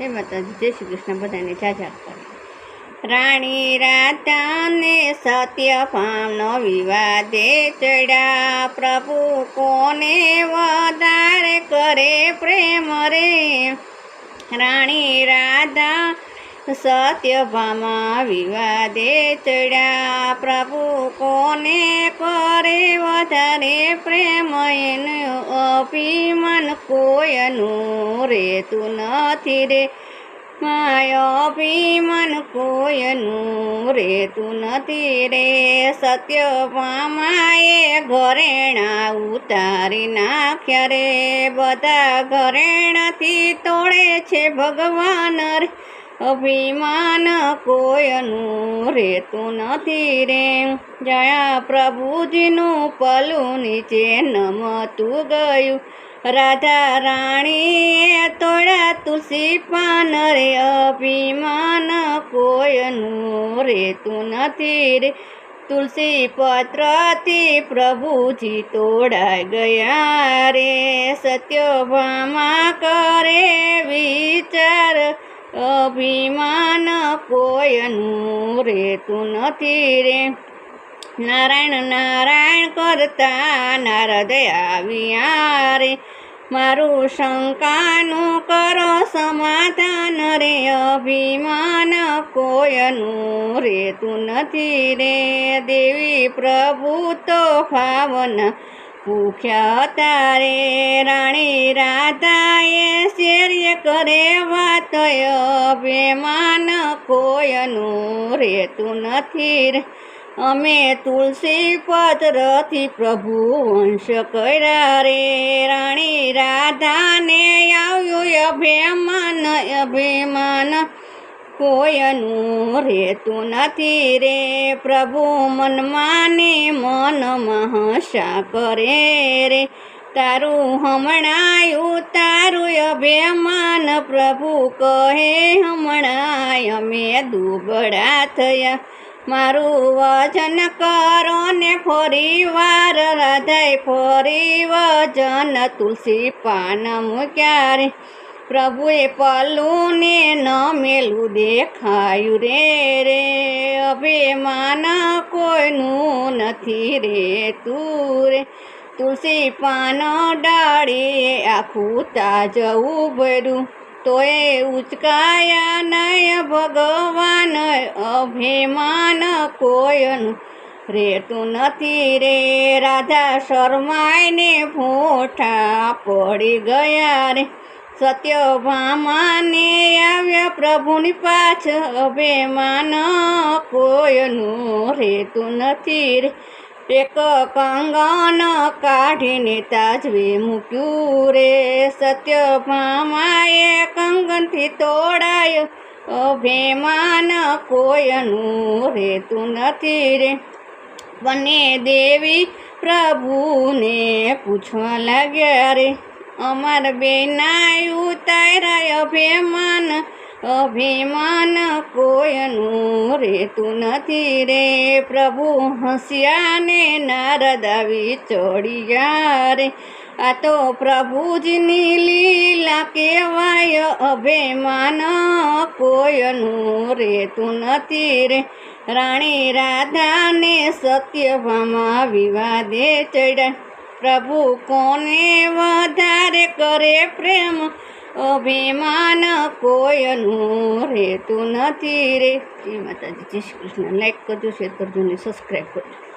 જય માતાજી, જય શ્રી કૃષ્ણ, બધાને જાજા કરે. રાણી રાધાને સત્યભામનો વિવાદે ચડ્યા. પ્રભુ કોને વધારે કરે પ્રેમ રે? રાણી રાધા સત્યભામા વિવાદે ચડ્યા. પ્રભુ કોને કરે વધારે પ્રેમ એનું અભિમાન કોયનું રેતું નથી રે. માય અભિમાન કોયનું રેતું નથી રે. સત્યભામાએ ઘરેણા ઉતારી નાખ્યા રે. બધા ઘરેણાથી તોડે છે ભગવાન રે અભિમાન કોયનું રેતું નથી રે. જયા પ્રભુજીનું પલું નીચે નમતું ગયું. રાધા રાણીએ તોડા તુલસી પાન રે. અભિમાન કોયનું રેતું નથી રે. તુલસી પત્રથી પ્રભુજી તોડાઈ ગયા રે. સત્યભામા કરે વિચાર અભિમાન કોયનું રેતું નથી રે. નારાયણ નારાયણ કરતા નારદ આવ્યા રે. મારું શંકાનું કરો સમાધાન રે. અભિમાન કોયનું રેતું નથી રે. દેવી પ્રભુ તો ભાવના ભૂખ્યા તારે રાણી રાધાએ શેર્ય કરે વાત અભિમાન કોયનું રેતું નથી રે. અમે તુલસી પત્રથી પ્રભુ વંશ કર્યા રે, રાણી રાધાને આવ્યું અભિમાન અભિમાન. કોયનું રહેતું નથી રે. પ્રભુ મનમાં ને મન હસા કરે રે. તારું હમણાયું તારું અભિમાન પ્રભુ કહે, હમણાં અમે દુબળા થયા. મારું વજન કરો ને ફરી વાર રાધાય ફરી વજન તુલસી પાન મૂક્યા રે. પ્રભુએ પલું ને મેલું દેખાયું રે રે. અભિમાન કોઈનું નથી રે તું રે. તુલસી પાન ડાળીએ આખું તાજવું ભર્યું તોય ઉચકાયા નય ભગવાન, અભિમાન કોયનું રેતું નથી રે. રાધા શર્માઈને ફોટા પડી ગયા રે. સત્યભામાને આવ્યા પ્રભુની પાછ અભિમાન. કોયનું રેતું નથી રે. એક કંગન કાઢીને તાજવે મૂક્યું રે. સત્યભામાએ કંગનથી તોડાય અભિમાન. કોયનું રેતું નથી રે. બંને દેવી પ્રભુને પૂછવા લાગ્યા રે. અમાર બેના તારા અભિમાન અભિમાન કોયનું રેતું નથી રે. પ્રભુ હસ્યા ને નારદ આવી ચડિયા રે. આ તો પ્રભુજની લીલા કહેવાય, અભિમાન કોયનું રેતું નથી રે. રાણી રાધાને સત્યભામાં વિવાદે ચડ્યા પ્રભુ કોને વધારે કરે પ્રેમ? અભિમાન કોઈનું રહેતું નથી રે. શ્રી માતાજી, જય શ્રી કૃષ્ણ. લાઈક કરજો શેર કરજો ને સબસ્ક્રાઈબ કરજો.